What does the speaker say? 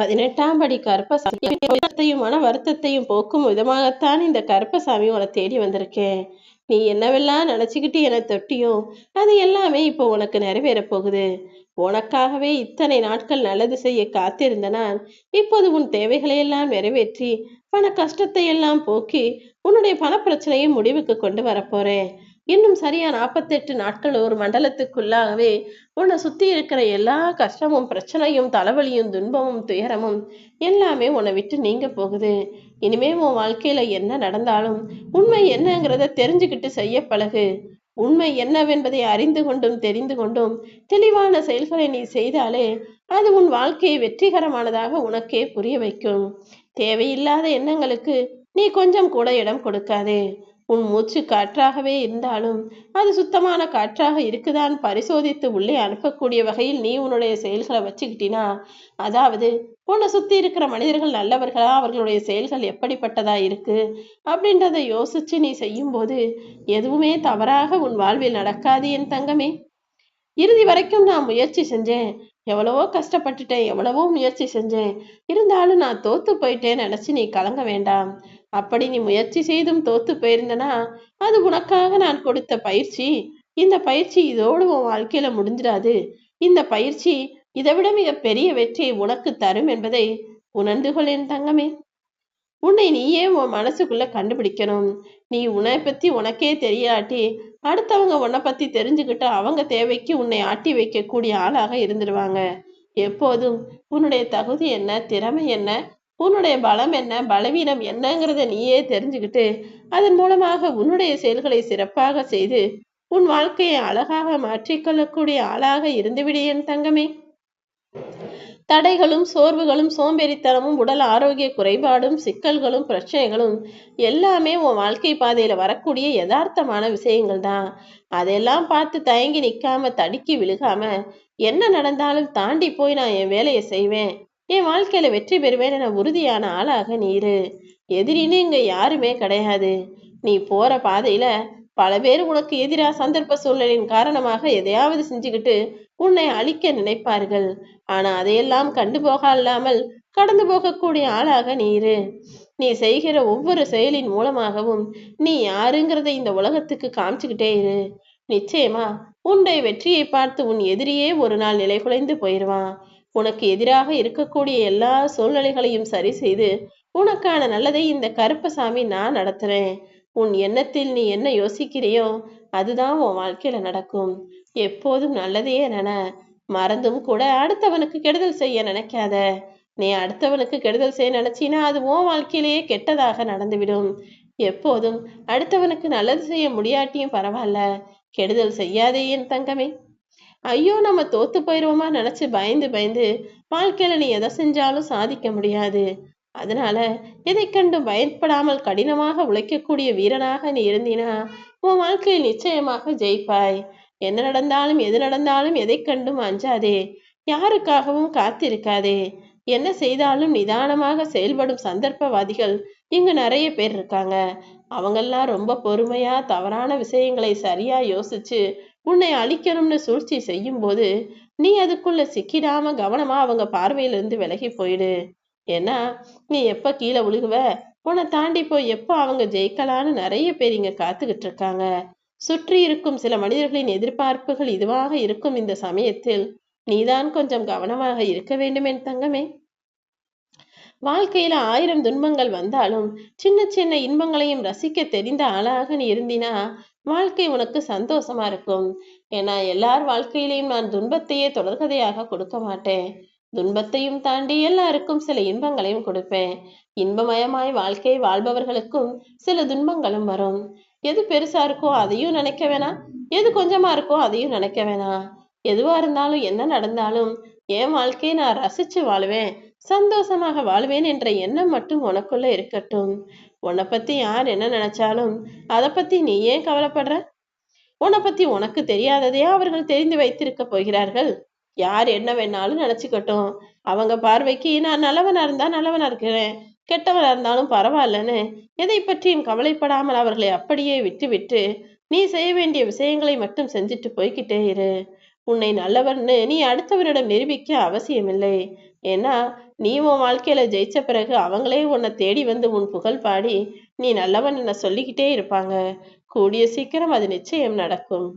பதினெட்டாம் படி கருப்பசாமி வருத்தத்தையும் மன வருத்தத்தையும் போக்கும் விதமாகத்தான் இந்த கருப்பசாமி உன தேடி வந்திருக்கேன். நீ என்னவெல்லாம் நினைச்சுக்கிட்டு என்னை தொட்டியோ அது எல்லாமே இப்போ உனக்கு நிறைவேறப் போகுது. உனக்காகவே இத்தனை நாட்கள் நல்லது செய்ய காத்திருந்த நான் இப்போது உன் தேவைகளையெல்லாம் நிறைவேற்றி பண கஷ்டத்தை எல்லாம் போக்கி உன்னுடைய பணப்பிரச்சனையை முடிவுக்கு கொண்டு வரப்போறேன் இன்னும் சரியா நாற்பத்தெட்டு நாட்கள் ஒரு மண்டலத்துக்குள்ளாகவே உன்னை சுத்தி இருக்கிற எல்லா கஷ்டமும் பிரச்சனையும் தலைவலியும் துன்பமும் துயரமும் எல்லாமே உன்னை விட்டு நீங்க போகுது. இனிமே உன் வாழ்க்கையில என்ன நடந்தாலும் உண்மை என்னங்கிறத தெரிஞ்சுக்கிட்டு செய்ய பழகு. உண்மை என்னவென்பதை அறிந்து கொண்டும் தெரிந்து கொண்டும் தெளிவான செயல்களை நீ செய்தாலே அது உன் வாழ்க்கையை வெற்றிகரமானதாக உனக்கே புரிய வைக்கும். தேவையில்லாத எண்ணங்களுக்கு நீ கொஞ்சம் கூட இடம் கொடுக்காதே. உன் மூச்சு காற்றாகவே இருந்தாலும் அது சுத்தமான காற்றாக இருக்குதான் பரிசோதித்து உள்ளே அனுப்பக்கூடிய வகையில் நீ உன்னுடைய செயல்களை வச்சுக்கிட்டினா அதாவது உன்னை சுத்தி இருக்கிற மனிதர்கள் நல்லவர்களா அவர்களுடைய செயல்கள் எப்படிப்பட்டதா இருக்கு அப்படின்றத யோசிச்சு நீ செய்யும்போது எதுவுமே தவறாக உன் வாழ்வில் நடக்காது என் தங்கமே. இறுதி வரைக்கும் நான் முயற்சி செஞ்சேன். எவ்வளவோ கஷ்டப்பட்டுட்டேன் எவ்வளவோ முயற்சி செஞ்சேன். இருந்தாலும் நான் தோத்து போயிட்டேன்னு நினைச்சு நீ கலங்க வேண்டாம். அப்படி நீ முயற்சி செய்தும் தோத்து போயிருந்தனா அது உனக்காக நான் கொடுத்த பயிற்சி. இந்த பயிற்சி இதோடு உன் வாழ்க்கையில முடிஞ்சிடாது. இந்த பயிற்சி இதை விட மிக பெரிய வெற்றியை உனக்கு தரும் என்பதை உணர்ந்து கொள்ளேன் தங்கமே. உன்னை நீயே உன் மனசுக்குள்ள கண்டுபிடிக்கணும். நீ உன்னை பத்தி உனக்கே தெரியாட்டி அடுத்தவங்க உன்னை பத்தி தெரிஞ்சுக்கிட்டு அவங்க தேவைக்கு உன்னை ஆட்டி வைக்கக்கூடிய ஆளாக இருந்துடுவாங்க எப்போதும் உன்னுடைய தகுதி என்ன திறமை என்ன உன்னுடைய பலம் என்ன பலவீனம் என்னங்கிறத நீயே தெரிஞ்சுக்கிட்டு அதன் மூலமாக உன்னுடைய செயல்களை சிறப்பாக செய்து உன் வாழ்க்கையை அழகாக மாற்றிக்கொள்ளக்கூடிய ஆளாக இருந்துவிடு என் தங்கமே. தடைகளும் சோர்வுகளும் சோம்பேறித்தனமும் உடல் ஆரோக்கிய குறைபாடும் சிக்கல்களும் பிரச்சனைகளும் எல்லாமே உன் வாழ்க்கை பாதையில் வரக்கூடிய யதார்த்தமான விஷயங்கள் தான் அதெல்லாம் பார்த்து தயங்கி நிற்காம தடுக்கி விழுகாம என்ன நடந்தாலும் தாண்டி போய் நான் என் வேலையை செய்வேன். என் வாழ்க்கையில வெற்றி பெறுவேன் என உறுதியான ஆளாக நீரு எதிரின்னு இங்க யாருமே கிடையாது. நீ போற பாதையில பல பேர் உனக்கு எதிராக சந்தர்ப்ப சூழலின் காரணமாக எதையாவது செஞ்சுக்கிட்டு உன்னை அழிக்க நினைப்பார்கள். ஆனா அதையெல்லாம் கண்டு போகாமல் கடந்து போகக்கூடிய ஆளாக நீரு நீ செய்கிற ஒவ்வொரு செயலின் மூலமாகவும் நீ யாருங்கிறத இந்த உலகத்துக்கு காமிச்சுக்கிட்டே இரு. நிச்சயமா உன்னை வெற்றியை பார்த்து உன் எதிரியே ஒரு நாள் நிலை குலைந்து போயிடுவான் உனக்கு எதிராக இருக்கக்கூடிய எல்லா சூழ்நிலைகளையும் சரி செய்து உனக்கான நல்லதை இந்த கருப்பசாமி நான் நடத்துறேன். உன் எண்ணத்தில் நீ என்ன யோசிக்கிறியோ அதுதான் உன் வாழ்க்கையில நடக்கும். எப்போதும் நல்லதையே நின. மறந்தும் கூட அடுத்தவனுக்கு கெடுதல் செய்ய நினைக்காத. நீ அடுத்தவனுக்கு கெடுதல் செய்ய நினைச்சினா அது உன் வாழ்க்கையிலேயே கெட்டதாக நடந்துவிடும். எப்போதும் அடுத்தவனுக்கு நல்லது செய்ய முடியாட்டியும் பரவாயில்ல கெடுதல் செய்யாதே என் தங்கமே. ஐயோ நம்ம தோத்து போயிடுவோமா நினைச்சு பயந்து பயந்து வாழ்க்கையில நீ எதை செஞ்சாலும் சாதிக்க முடியாது. அதனால எதை கண்டும் பயன்படாமல் கடினமாக உழைக்கக்கூடிய வீரனாக நீ இருந்தினா உன் வாழ்க்கையில் நிச்சயமாக ஜெயிப்பாய். என்ன நடந்தாலும் எது நடந்தாலும் எதை கண்டும் அஞ்சாதே. யாருக்காகவும் காத்திருக்காதே. என்ன செய்தாலும் நிதானமாக செயல்படும் சந்தர்ப்பவாதிகள் இங்கு நிறைய பேர் இருக்காங்க. அவங்கெல்லாம் ரொம்ப பொறுமையா தவறான விஷயங்களை சரியா யோசிச்சு உன்னை அழிக்கணும்னு சூழ்ச்சி செய்யும் போது நீ அதுக்குள்ள சிக்கிடாம கவனமா அவங்க பார்வையிலிருந்து விலகி போயிடு. ஏன்னா நீ எப்ப கீழே விழுகுவ? உன்னை தாண்டி போய் எப்போ அவங்க ஜெயிக்கலான்னு நிறைய பேர் இங்க காத்துக்கிட்டு இருக்காங்க. சுற்றி இருக்கும் சில மனிதர்களின் எதிர்பார்ப்புகள் இதுவாக இருக்கும் இந்த சமயத்தில். நீதான் கொஞ்சம் கவனமாக இருக்க வேண்டும் தங்கமே. வாழ்க்கையில ஆயிரம் துன்பங்கள் வந்தாலும் சின்ன சின்ன இன்பங்களையும் ரசிக்க தெரிந்த ஆளாக நீ இருந்தினா வாழ்க்கை உனக்கு சந்தோஷமா இருக்கும். ஏன்னா எல்லார் வாழ்க்கையிலையும் நான் துன்பத்தையே தொடர்கதையாக கொடுக்க மாட்டேன். துன்பத்தையும் தாண்டி எல்லாருக்கும் சில இன்பங்களையும் கொடுப்பேன். இன்பமயமாய் வாழ்க்கை வாழ்பவர்களுக்கும் சில துன்பங்களும் வரும். எது பெருசா இருக்கோ அதையும் நினைக்க வேணாம் எது கொஞ்சமா இருக்கோ அதையும் நினைக்க வேணாம் எதுவா இருந்தாலும் என்ன நடந்தாலும் என் வாழ்க்கையை நான் ரசிச்சு வாழ்வேன். சந்தோஷமாக வாழ்வேன் என்ற எண்ணம் மட்டும் உனக்குள்ள இருக்கட்டும். உன்னை பத்தி யார் என்ன நினைச்சாலும் அதை பத்தி நீ ஏன் கவலைப்படுற? உன்னை பத்தி உனக்கு தெரியாததையே அவர்கள் தெரிந்து வைத்திருக்க போகிறார்கள். யார் என்ன வேணாலும் நினச்சிக்கட்டும். அவங்க பார்வைக்கு நான் நல்லவனா இருந்தா நல்லவனா இருக்கிறேன். கெட்டவனா இருந்தாலும் பரவாயில்லன்னு எதை பற்றியும் கவலைப்படாமல் அவர்களை அப்படியே விட்டு விட்டு நீ செய்ய வேண்டிய விஷயங்களை மட்டும் செஞ்சுட்டு போய்கிட்டே இரு. உன்னை நல்லவன்னு நீ அடுத்தவரிடம் நிரூபிக்க அவசியமில்லை. ஏன்னா நீ உன் வாழ்க்கையில ஜெயிச்ச பிறகு அவங்களே உன்னை தேடி வந்து உன் புகழ் பாடி நீ நல்லவன் என்ன சொல்லிக்கிட்டே இருப்பாங்க. கூடிய சீக்கிரம் அது நிச்சயம் நடக்கும்.